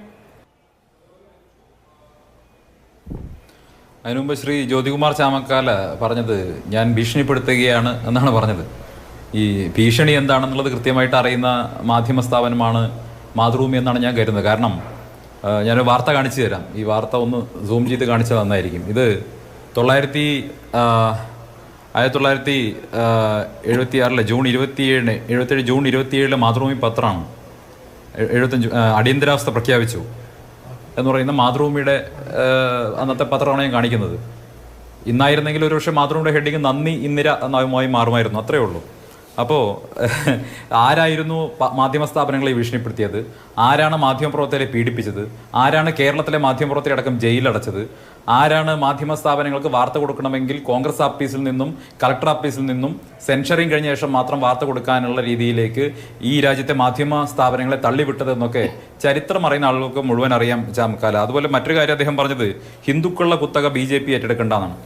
അതിനുമുമ്പ് ശ്രീ ജ്യോതികുമാർ ചാമക്കാല പറഞ്ഞത് ഞാൻ ഭീഷണിപ്പെടുത്തുകയാണ് എന്നാണ് പറഞ്ഞത്. ഈ ഭീഷണി എന്താണെന്നുള്ളത് കൃത്യമായിട്ട് അറിയുന്ന മാധ്യമ സ്ഥാപനമാണ് മാതൃഭൂമി എന്നാണ് ഞാൻ കരുതുന്നത്. കാരണം ഞാനൊരു വാർത്ത കാണിച്ചു തരാം. ഈ വാർത്ത ഒന്ന് സൂം ചെയ്ത് കാണിച്ചാൽ നന്നായിരിക്കും. ഇത് തൊള്ളായിരത്തി ആയിരത്തി തൊള്ളായിരത്തി എഴുപത്തി ആറിലെ ജൂൺ ഇരുപത്തിയേഴിന് എഴുപത്തേഴ് ജൂൺ ഇരുപത്തിയേഴിലെ മാതൃഭൂമി പത്രമാണ് എഴുപത്തഞ്ച് അടിയന്തരാവസ്ഥ പ്രഖ്യാപിച്ചു എന്ന് പറയുന്ന മാതൃഭൂമിയുടെ അന്നത്തെ പത്രമാണ് ഞാൻ കാണിക്കുന്നത്. ഇന്നായിരുന്നെങ്കിൽ ഒരു പക്ഷേ മാതൃഭൂമിയുടെ ഹെഡിങ് നന്ദി ഇന്ദിര എന്നായി മാറുമായിരുന്നു. അത്രയേ ഉള്ളൂ. അപ്പോൾ ആരായിരുന്നു മാധ്യമ സ്ഥാപനങ്ങളെ ഭീഷണിപ്പെടുത്തിയത്? ആരാണ് മാധ്യമപ്രവർത്തകരെ പീഡിപ്പിച്ചത്? ആരാണ് കേരളത്തിലെ മാധ്യമപ്രവർത്തകരെ അടക്കം ജയിലടച്ചത് ആരാണ് മാധ്യമ സ്ഥാപനങ്ങൾക്ക് വാർത്ത കൊടുക്കണമെങ്കിൽ കോൺഗ്രസ് ഓഫീസിൽ നിന്നും കളക്ടർ ഓഫീസിൽ നിന്നും സെൻഷറിങ് കഴിഞ്ഞ ശേഷം മാത്രം വാർത്ത കൊടുക്കാനുള്ള രീതിയിലേക്ക് ഈ രാജ്യത്തെ മാധ്യമ സ്ഥാപനങ്ങളെ തള്ളിവിട്ടതെന്നൊക്കെ ചരിത്രം അറിയുന്ന ആളുകൾക്ക് മുഴുവൻ അറിയാം ചാമക്കാല അതുപോലെ മറ്റൊരു കാര്യം അദ്ദേഹം പറഞ്ഞത് ഹിന്ദുക്കളുടെ കുത്തക ബി ജെ പി ഏറ്റെടുക്കേണ്ടതാണ്.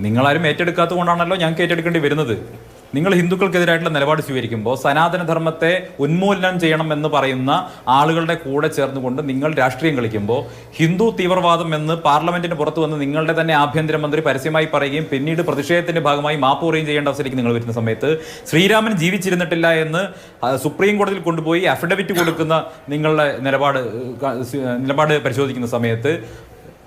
നിങ്ങളാരും ഏറ്റെടുക്കാത്തത് കൊണ്ടാണല്ലോ ഞങ്ങൾക്ക് ഏറ്റെടുക്കേണ്ടി വരുന്നത്. നിങ്ങൾ ഹിന്ദുക്കൾക്കെതിരായിട്ടുള്ള നിലപാട് സ്വീകരിക്കുമ്പോൾ സനാതനധർമ്മത്തെ ഉന്മൂലനം ചെയ്യണം എന്ന് പറയുന്ന ആളുകളുടെ കൂടെ ചേർന്നുകൊണ്ട് നിങ്ങൾ രാഷ്ട്രീയം കളിക്കുമ്പോൾ ഹിന്ദു തീവ്രവാദം എന്ന് പാർലമെന്റിന് പുറത്ത് വന്ന് നിങ്ങളുടെ തന്നെ ആഭ്യന്തരമന്ത്രി പരസ്യമായി പറയുകയും പിന്നീട് പ്രതിഷേധത്തിന്റെ ഭാഗമായി മാപ്പ് പറയുകയും ചെയ്യേണ്ട അവസ്ഥയിലേക്ക് നിങ്ങൾ വരുന്ന സമയത്ത് ശ്രീരാമൻ ജീവിച്ചിരുന്നിട്ടില്ല എന്ന് സുപ്രീം കോടതിയിൽ കൊണ്ടുപോയി അഫിഡവിറ്റ് കൊടുക്കുന്ന നിങ്ങളുടെ നിലപാട് നിലപാട് പരിശോധിക്കുന്ന സമയത്ത്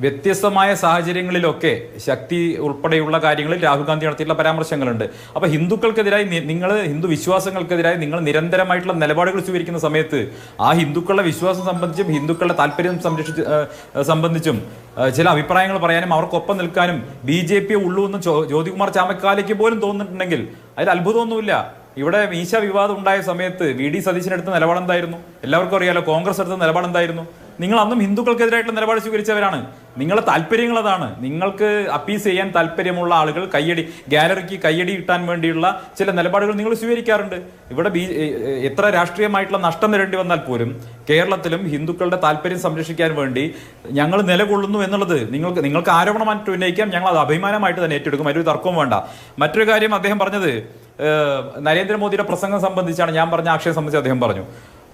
വ്യത്യസ്തമായ സാഹചര്യങ്ങളിലൊക്കെ ശക്തി ഉൾപ്പെടെയുള്ള കാര്യങ്ങളിൽ രാഹുൽ ഗാന്ധി നടത്തിയിട്ടുള്ള പരാമർശങ്ങളുണ്ട്. അപ്പൊ ഹിന്ദുക്കൾക്കെതിരായി നിങ്ങൾ ഹിന്ദു വിശ്വാസങ്ങൾക്കെതിരായി നിങ്ങൾ നിരന്തരമായിട്ടുള്ള നിലപാടുകൾ സ്വീകരിക്കുന്ന സമയത്ത് ആ ഹിന്ദുക്കളുടെ വിശ്വാസം സംബന്ധിച്ചും ഹിന്ദുക്കളുടെ താല്പര്യം സംരക്ഷിച്ച് സംബന്ധിച്ചും ചില അഭിപ്രായങ്ങൾ പറയാനും അവർക്കൊപ്പം നിൽക്കാനും ബി ജെ പി ഉള്ളൂ എന്ന് ജ്യോതികുമാർ ചാമക്കാലയ്ക്ക് പോലും തോന്നിയിട്ടുണ്ടെങ്കിൽ അതിൽ അത്ഭുതമൊന്നുമില്ല. ഇവിടെ മീശ വിവാദം ഉണ്ടായ സമയത്ത് വി ഡി സതീശൻ എടുത്ത നിലപാടെന്തായിരുന്നു? എല്ലാവർക്കും അറിയാലോ കോൺഗ്രസ് എടുത്ത നിലപാടെന്തായിരുന്നു? നിങ്ങൾ അന്നും ഹിന്ദുക്കൾക്കെതിരായിട്ടുള്ള നിലപാട് സ്വീകരിച്ചവരാണ്. നിങ്ങളെ താല്പര്യങ്ങൾ അതാണ്. നിങ്ങൾക്ക് അപ്പീസ് ചെയ്യാൻ താല്പര്യമുള്ള ആളുകൾ കയ്യടി ഗാലറിക്ക് കയ്യടി കിട്ടാൻ വേണ്ടിയുള്ള ചില നിലപാടുകൾ നിങ്ങൾ സ്വീകരിക്കാറുണ്ട്. ഇവിടെ ബി എത്ര രാഷ്ട്രീയമായിട്ടുള്ള നഷ്ടം നേരിടേണ്ടി വന്നാൽ പോലും കേരളത്തിലും ഹിന്ദുക്കളുടെ താല്പര്യം സംരക്ഷിക്കാൻ വേണ്ടി ഞങ്ങൾ നിലകൊള്ളുന്നു എന്നുള്ളത് നിങ്ങൾക്ക് നിങ്ങൾക്ക് ആരോപണമായിട്ട് ഉന്നയിക്കാം. ഞങ്ങൾ അത് അഭിമാനമായിട്ട് തന്നെ ഏറ്റെടുക്കും. അതിലൊരു തർക്കവും വേണ്ട. മറ്റൊരു കാര്യം അദ്ദേഹം പറഞ്ഞത് നരേന്ദ്രമോദിയുടെ പ്രസംഗം സംബന്ധിച്ചാണ് ഞാൻ പറഞ്ഞ ആക്ഷയം സംബന്ധിച്ച് അദ്ദേഹം പറഞ്ഞു.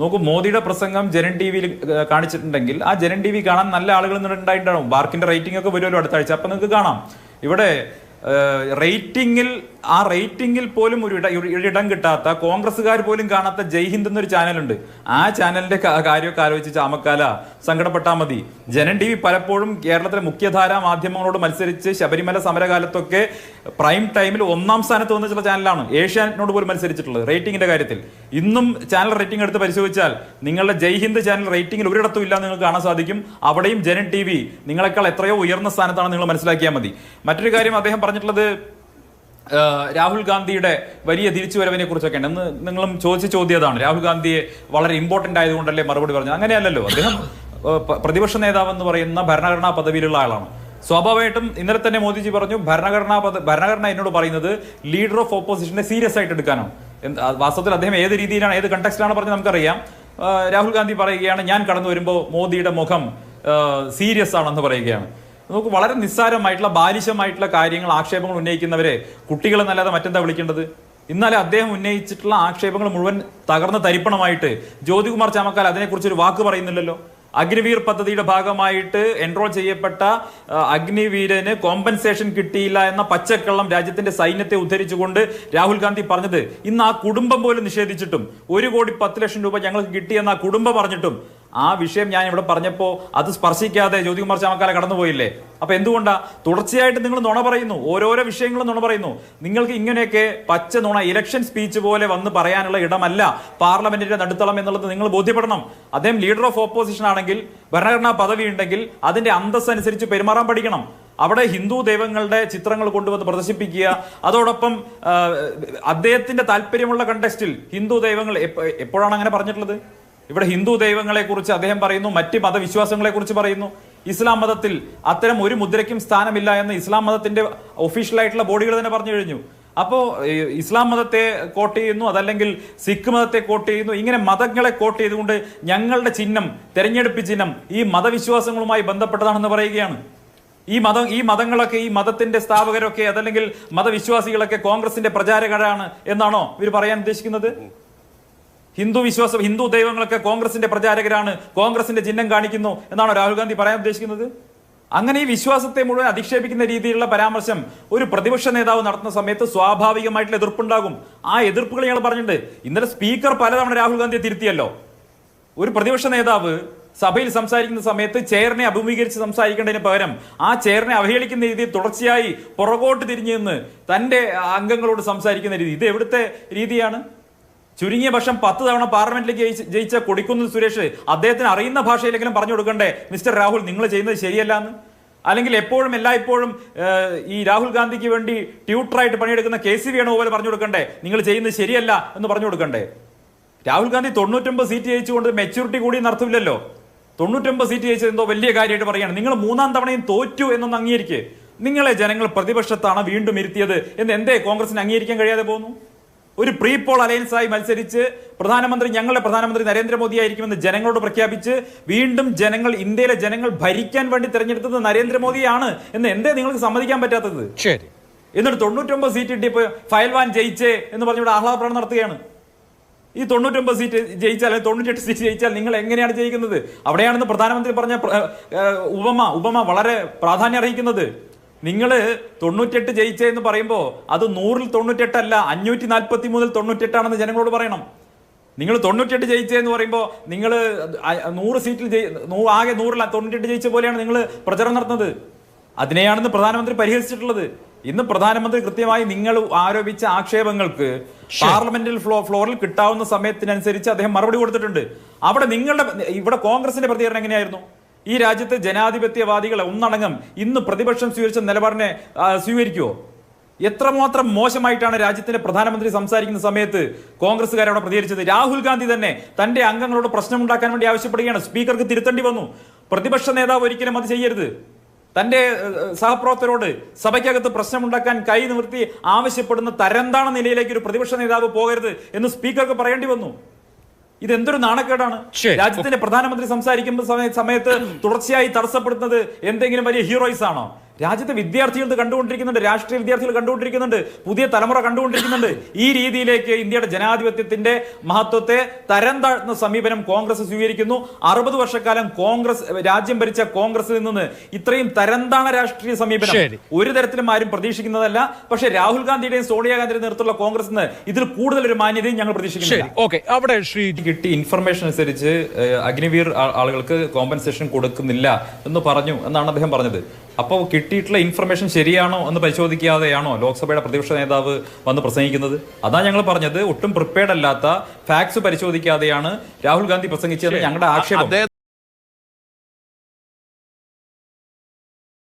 നോക്കൂ മോദിയുടെ പ്രസംഗം ജനൻ ടി വിയിൽ കാണിച്ചിട്ടുണ്ടെങ്കിൽ ആ ജനൻ ടി വി കാണാൻ നല്ല ആളുകൾ ഉണ്ടായിട്ടുണ്ടാവും. ബാർക്കിന്റെ റേറ്റിംഗ് ഒക്കെ വരുമല്ലോ അടുത്ത ആഴ്ച. അപ്പൊ നിങ്ങൾക്ക് കാണാം. ഇവിടെ റേറ്റിംഗിൽ ആ റേറ്റിംഗിൽ പോലും ഒരു ഇട കിട്ടാത്ത കോൺഗ്രസ്സുകാർ പോലും കാണാത്ത ജയ്ഹിന്ദ് എന്നൊരു ചാനലുണ്ട്. ആ ചാനലിന്റെ കാര്യമൊക്കെ ആലോചിച്ച് ചാമക്കാല സങ്കടപ്പെട്ടാൽ മതി. ജനൻ ടി വി പലപ്പോഴും കേരളത്തിലെ മുഖ്യധാരാ മാധ്യമങ്ങളോട് മത്സരിച്ച് ശബരിമല സമരകാലത്തൊക്കെ പ്രൈം ടൈമിൽ ഒന്നാം സ്ഥാനത്ത് വന്നിട്ടുള്ള ചാനലാണ്. ഏഷ്യാനെറ്റിനോട് പോലും മത്സരിച്ചിട്ടുള്ളത് റേറ്റിംഗിന്റെ കാര്യത്തിൽ. ഇന്നും ചാനൽ റേറ്റിംഗ് എടുത്ത് പരിശോധിച്ചാൽ നിങ്ങളുടെ ജയ്ഹിന്ദ് ചാനൽ റേറ്റിംഗിൽ ഒരിടത്തും ഇല്ല എന്ന് നിങ്ങൾക്ക് കാണാൻ സാധിക്കും. അവിടെയും ജനൻ ടി വി നിങ്ങളെക്കാൾ എത്രയോ ഉയർന്ന സ്ഥാനത്താണ് നിങ്ങൾ മനസ്സിലാക്കിയാൽ മതി. മറ്റൊരു കാര്യം അദ്ദേഹം പറഞ്ഞിട്ടുള്ളത് രാഹുൽ ഗാന്ധിയുടെ വലിയ തിരിച്ചുവരവിനെ കുറിച്ചൊക്കെ എന്ന് നിങ്ങളും ചോദിച്ച ചോദ്യതാണ് രാഹുൽ ഗാന്ധിയെ വളരെ ഇമ്പോർട്ടന്റ് ആയതുകൊണ്ടല്ലേ മറുപടി പറഞ്ഞത്? അങ്ങനെയല്ലല്ലോ. അദ്ദേഹം പ്രതിപക്ഷ നേതാവ് എന്ന് പറയുന്ന ഭരണഘടനാ പദവിയിലുള്ള ആളാണ്. സ്വാഭാവികമായിട്ടും ഇന്നലെ തന്നെ മോദിജി പറഞ്ഞു ഭരണഘടനാ പദ ഭരണഘടന എന്നോട് പറയുന്നത് ലീഡർ ഓഫ് ഓപ്പോസിഷനെ സീരിയസ് ആയിട്ട് എടുക്കാനാണ്. വാസ്തവത്തിൽ അദ്ദേഹം ഏത് രീതിയിലാണ് ഏത് കണ്ടക്സ്റ്റിലാണ് പറഞ്ഞത് നമുക്കറിയാം. രാഹുൽ ഗാന്ധി പറയുകയാണ് ഞാൻ കടന്നു വരുമ്പോൾ മോദിയുടെ മുഖം സീരിയസ് ആണെന്ന് പറയുകയാണ്. നമുക്ക് വളരെ നിസ്സാരമായിട്ടുള്ള ബാലിശമായിട്ടുള്ള കാര്യങ്ങൾ ആക്ഷേപങ്ങൾ ഉന്നയിക്കുന്നവരെ കുട്ടികളെന്നല്ലാതെ മറ്റെന്താ വിളിക്കേണ്ടത്? ഇന്നലെ അദ്ദേഹം ഉന്നയിച്ചിട്ടുള്ള ആക്ഷേപങ്ങൾ മുഴുവൻ തകർന്ന തരിപ്പണമായിട്ട് ജ്യോതികുമാർ ചാമക്കാൽ അതിനെക്കുറിച്ച് ഒരു വാക്ക് പറയുന്നില്ലല്ലോ. അഗ്നിവീർ പദ്ധതിയുടെ ഭാഗമായിട്ട് എൻറോൾ ചെയ്യപ്പെട്ട അഗ്നിവീരന് കോമ്പൻസേഷൻ കിട്ടിയില്ല എന്ന പച്ചക്കള്ളം രാജ്യത്തിന്റെ സൈന്യത്തെ ഉദ്ധരിച്ചുകൊണ്ട് രാഹുൽ ഗാന്ധി പറഞ്ഞത്. ഇന്ന് ആ കുടുംബം പോലും നിഷേധിച്ചിട്ടും ഒരു കോടി പത്ത് ലക്ഷം രൂപ ഞങ്ങൾക്ക് കിട്ടിയെന്ന് ആ കുടുംബം പറഞ്ഞിട്ടും ആ വിഷയം ഞാൻ ഇവിടെ പറഞ്ഞപ്പോൾ അത് സ്പർശിക്കാതെ ജ്യോതികുമാർ ചാമക്കാല കടന്നുപോയില്ലേ? അപ്പൊ എന്തുകൊണ്ടാ? തുടർച്ചയായിട്ട് നിങ്ങൾ നുണ പറയുന്നു. ഓരോരോ വിഷയങ്ങളും നുണ പറയുന്നു. നിങ്ങൾക്ക് ഇങ്ങനെയൊക്കെ പച്ച നുണ ഇലക്ഷൻ സ്പീച്ച് പോലെ വന്ന് പറയാനുള്ള ഇടമല്ല പാർലമെന്റിന്റെ നടുത്തളം എന്നുള്ളത് നിങ്ങൾ ബോധ്യപ്പെടണം. അദ്ദേഹം ലീഡർ ഓഫ് ഓപ്പോസിഷൻ ആണെങ്കിൽ ഭരണഘടനാ പദവി ഉണ്ടെങ്കിൽ അതിന്റെ അന്തസ് അനുസരിച്ച് പെരുമാറാൻ പഠിക്കണം. അവിടെ ഹിന്ദു ദൈവങ്ങളുടെ ചിത്രങ്ങൾ കൊണ്ടുവന്ന് പ്രദർശിപ്പിക്കുക. അതോടൊപ്പം അദ്ദേഹത്തിന്റെ താല്പര്യമുള്ള കണ്ടക്സ്റ്റിൽ ഹിന്ദു ദൈവങ്ങൾ എപ്പ- എപ്പോഴാണ് അങ്ങനെ പറഞ്ഞിട്ടുള്ളത്? ഇവിടെ ഹിന്ദു ദൈവങ്ങളെ കുറിച്ച് അദ്ദേഹം പറയുന്നു മറ്റ് മതവിശ്വാസങ്ങളെ കുറിച്ച് പറയുന്നു. ഇസ്ലാം മതത്തിൽ അത്തരം ഒരു മുദ്രയ്ക്കും സ്ഥാനമില്ല എന്ന് ഇസ്ലാം മതത്തിന്റെ ഒഫീഷ്യൽ ആയിട്ടുള്ള ബോഡികൾ തന്നെ പറഞ്ഞു കഴിഞ്ഞു. അപ്പോൾ ഇസ്ലാം മതത്തെ കോട്ട് ചെയ്യുന്നു അതല്ലെങ്കിൽ സിഖ് മതത്തെ കോട്ട് ചെയ്യുന്നു ഇങ്ങനെ മതങ്ങളെ കോട്ട് ചെയ്തുകൊണ്ട് ഞങ്ങളുടെ ചിഹ്നം തെരഞ്ഞെടുപ്പ് ചിഹ്നം ഈ മതവിശ്വാസങ്ങളുമായി ബന്ധപ്പെട്ടതാണെന്ന് പറയുകയാണ്. ഈ മതം ഈ മതങ്ങളൊക്കെ ഈ മതത്തിന്റെ സ്ഥാപകരൊക്കെ അതല്ലെങ്കിൽ മതവിശ്വാസികളൊക്കെ കോൺഗ്രസിന്റെ പ്രചാരകരാണ് എന്നാണോ ഇവർ പറയാൻ ഉദ്ദേശിക്കുന്നത്? ഹിന്ദു വിശ്വാസം ഹിന്ദു ദൈവങ്ങളൊക്കെ കോൺഗ്രസിന്റെ പ്രചാരകരാണ് കോൺഗ്രസിന്റെ ചിഹ്നം കാണിക്കുന്നു എന്നാണ് രാഹുൽ ഗാന്ധി പറയാൻ ഉദ്ദേശിക്കുന്നത്? അങ്ങനെ ഈ വിശ്വാസത്തെ മുഴുവൻ അധിക്ഷേപിക്കുന്ന രീതിയിലുള്ള പരാമർശം ഒരു പ്രതിപക്ഷ നേതാവ് നടത്തുന്ന സമയത്ത് സ്വാഭാവികമായിട്ടുള്ള എതിർപ്പുണ്ടാകും. ആ എതിർപ്പുകൾ ഞങ്ങൾ പറഞ്ഞിട്ടുണ്ട്. ഇന്നലെ സ്പീക്കർ പലതവണ രാഹുൽ ഗാന്ധിയെ തിരുത്തിയല്ലോ. ഒരു പ്രതിപക്ഷ നേതാവ് സഭയിൽ സംസാരിക്കുന്ന സമയത്ത് ചെയറിനെ അഭിമുഖീകരിച്ച് സംസാരിക്കേണ്ടതിന് പകരം ആ ചെയറിനെ അവഹേളിക്കുന്ന രീതിയിൽ തുടർച്ചയായി പുറകോട്ട് തിരിഞ്ഞു നിന്ന് തന്റെ അംഗങ്ങളോട് സംസാരിക്കുന്ന രീതി. ഇത് എവിടുത്തെ രീതിയാണ്? ചുരുങ്ങിയ പക്ഷം പത്ത് തവണ പാർലമെന്റിലേക്ക് ജയിച്ച- കൊടിക്കുന്നിൽ സുരേഷ് അദ്ദേഹത്തിന് അറിയുന്ന ഭാഷയിലെങ്കിലും പറഞ്ഞു കൊടുക്കണ്ടേ? മിസ്റ്റർ രാഹുൽ നിങ്ങൾ ചെയ്യുന്നത് ശരിയല്ല എന്ന്. അല്ലെങ്കിൽ എപ്പോഴും എല്ലായ്പ്പോഴും ഈ രാഹുൽ ഗാന്ധിക്ക് വേണ്ടി ട്യൂട്ടറായിട്ട് പണിയെടുക്കുന്ന കെ സി വേണുഗോപാൽ പറഞ്ഞു കൊടുക്കണ്ടേ? നിങ്ങൾ ചെയ്യുന്നത് ശരിയല്ല എന്ന് പറഞ്ഞു കൊടുക്കണ്ടേ? രാഹുൽ ഗാന്ധി തൊണ്ണൂറ്റൊമ്പത് സീറ്റ് ജയിച്ചുകൊണ്ട് മെച്ചൂരിറ്റി കൂടി നടത്തില്ലല്ലോ തൊണ്ണൂറ്റൊമ്പത് സീറ്റ് ജയിച്ചത് എന്തോ വലിയ കാര്യമായിട്ട് പറയാണ് നിങ്ങൾ മൂന്നാം തവണയും തോറ്റു എന്നൊന്ന് അംഗീകരിക്കേ. നിങ്ങളെ ജനങ്ങൾ പ്രതിപക്ഷത്താണ് വീണ്ടും ഇരുത്തിയത് എന്ന് എന്തേ? കോൺഗ്രസിന് അംഗീകരിക്കാൻ കഴിയാതെ പോകുന്നു? ഒരു പ്രീ പോൾ അലയൻസായി ആയി മത്സരിച്ച് പ്രധാനമന്ത്രി ഞങ്ങളുടെ പ്രധാനമന്ത്രി നരേന്ദ്രമോദി ആയിരിക്കുമെന്ന് ജനങ്ങളോട് പ്രഖ്യാപിച്ച് വീണ്ടും ജനങ്ങൾ ഇന്ത്യയിലെ ജനങ്ങൾ ഭരിക്കാൻ വേണ്ടി തെരഞ്ഞെടുത്തത് നരേന്ദ്രമോദിയാണ് എന്ന് എന്തേ നിങ്ങൾക്ക് സമ്മതിക്കാൻ പറ്റാത്തത്? ശരി. എന്നിട്ട് തൊണ്ണൂറ്റൊമ്പത് സീറ്റ് കിട്ടിയപ്പോ ഫയൽവാൻ ജയിച്ചേ എന്ന് പറഞ്ഞുകൊണ്ട് ആഹ്ലാദപ്രകടനം നടത്തുകയാണ്. ഈ തൊണ്ണൂറ്റൊമ്പത് സീറ്റ് ജയിച്ചാൽ അല്ലെങ്കിൽ തൊണ്ണൂറ്റെട്ട് സീറ്റ് ജയിച്ചാൽ നിങ്ങൾ എങ്ങനെയാണ് ജയിക്കുന്നത്? അവിടെയാണെന്ന് പ്രധാനമന്ത്രി പറഞ്ഞ ഉപമ ഉപമ വളരെ പ്രാധാന്യം അർഹിക്കുന്നത്. നിങ്ങൾ തൊണ്ണൂറ്റെട്ട് ജയിച്ചേ എന്ന് പറയുമ്പോൾ അത് നൂറിൽ തൊണ്ണൂറ്റെട്ടല്ല അഞ്ഞൂറ്റി നാൽപ്പത്തി മൂന്നിൽ തൊണ്ണൂറ്റെട്ടാണെന്ന് ജനങ്ങളോട് പറയണം. നിങ്ങൾ തൊണ്ണൂറ്റെട്ട് ജയിച്ചേ എന്ന് പറയുമ്പോൾ നിങ്ങൾ നൂറ് സീറ്റിൽ ജയി- നൂ- ആകെ നൂറിൽ തൊണ്ണൂറ്റെട്ട് ജയിച്ച പോലെയാണ് നിങ്ങൾ പ്രചരണം നടത്തുന്നത്. അതിനെയാണെന്ന് പ്രധാനമന്ത്രി പരിഹരിച്ചിട്ടുള്ളത് ഇന്ന് പ്രധാനമന്ത്രി കൃത്യമായി നിങ്ങൾ ആരോപിച്ച ആക്ഷേപങ്ങൾക്ക് പാർലമെന്റിൽ ഫ്ലോ ഫ്ലോറിൽ കിട്ടാവുന്ന സമയത്തിനനുസരിച്ച് അദ്ദേഹം മറുപടി കൊടുത്തിട്ടുണ്ട്. അവിടെ നിങ്ങളുടെ ഇവിടെ കോൺഗ്രസിന്റെ പ്രതികരണം എങ്ങനെയായിരുന്നു? ഈ രാജ്യത്തെ ജനാധിപത്യവാദികളെ ഒന്നടങ്കം ഇന്ന് പ്രതിപക്ഷം സ്വീകരിച്ച നിലപാടിനെ സ്വീകരിക്കുമോ എത്രമാത്രം മോശമായിട്ടാണ് രാജ്യത്തിന്റെ പ്രധാനമന്ത്രി സംസാരിക്കുന്ന സമയത്ത് കോൺഗ്രസ്സുകാർ അവിടെ പ്രതികരിച്ചത്? രാഹുൽ ഗാന്ധി തന്നെ തന്റെ അംഗങ്ങളോട് പ്രശ്നമുണ്ടാക്കാൻ വേണ്ടി ആവശ്യപ്പെടുകയാണ്. സ്പീക്കർക്ക് തിരുത്തേണ്ടി വന്നു. പ്രതിപക്ഷ നേതാവ് ഒരിക്കലും അത് ചെയ്യരുത്. തന്റെ സഹപ്രവർത്തകരോട് സഭയ്ക്കകത്ത് പ്രശ്നമുണ്ടാക്കാൻ കൈ നിവർത്തി ആവശ്യപ്പെടുന്ന തരംതാണ നിലയിലേക്ക് ഒരു പ്രതിപക്ഷ നേതാവ് പോകരുത് എന്ന് സ്പീക്കർക്ക് പറയേണ്ടി വന്നു. ഇതെന്തൊരു നാണക്കേടാണ്? രാജ്യത്തിന്റെ പ്രധാനമന്ത്രി സംസാരിക്കുമ്പോൾ സമയ- സമയത്ത് തുടർച്ചയായി തടസ്സപ്പെടുത്തുന്നത് എന്തെങ്കിലും വലിയ ഹീറോയിസ് ആണോ രാജ്യത്തെ വിദ്യാർത്ഥികൾ കണ്ടുകൊണ്ടിരിക്കുന്നുണ്ട് രാഷ്ട്രീയ വിദ്യാർത്ഥികൾ കണ്ടുകൊണ്ടിരിക്കുന്നുണ്ട് പുതിയ തലമുറ കണ്ടുകൊണ്ടിരിക്കുന്നുണ്ട്. ഈ രീതിയിലേക്ക് ഇന്ത്യയുടെ ജനാധിപത്യത്തിന്റെ മഹത്വത്തെ തരം താഴ്ത്തുന്ന സമീപനം കോൺഗ്രസ് സ്വീകരിക്കുന്നു. അറുപത് വർഷക്കാലം കോൺഗ്രസ് രാജ്യം ഭരിച്ച കോൺഗ്രസിൽ നിന്ന് ഇത്രയും തരംതാണ രാഷ്ട്രീയ സമീപനം ഒരു തരത്തിലും ആരും പ്രതീക്ഷിക്കുന്നതല്ല. പക്ഷെ രാഹുൽ ഗാന്ധിയുടെയും സോണിയാഗാന്ധിയുടെ നേതൃത്വമുള്ള നിന്ന് ഇതിൽ കൂടുതൽ ഒരു മാന്യതയും ഞങ്ങൾ പ്രതീക്ഷിക്കുന്നു പ്രതീക്ഷിക്കുന്നില്ല അവിടെ ശ്രീ കിട്ടിയ ഇൻഫർമേഷൻ അനുസരിച്ച് അഗ്നിവീർ ആളുകൾക്ക് കോമ്പൻസേഷൻ കൊടുക്കുന്നില്ല എന്ന് പറഞ്ഞു എന്നാണ് അദ്ദേഹം പറഞ്ഞത്. അപ്പോൾ കിട്ടിയിട്ടുള്ള ഇൻഫർമേഷൻ ശരിയാണോ എന്ന് പരിശോധിക്കാതെയാണോ ലോക്സഭയുടെ പ്രതിപക്ഷ നേതാവ് വന്ന് പ്രസംഗിക്കുന്നത്? അതാ ഞങ്ങൾ പറഞ്ഞത്. ഒട്ടും പ്രിപ്പയർഡ് അല്ലാത്ത ഫാക്ട്സ് പരിശോധിക്കാതെയാണ് രാഹുൽ ഗാന്ധി പ്രസംഗിച്ചത് ഞങ്ങളുടെ ആക്ഷേപം.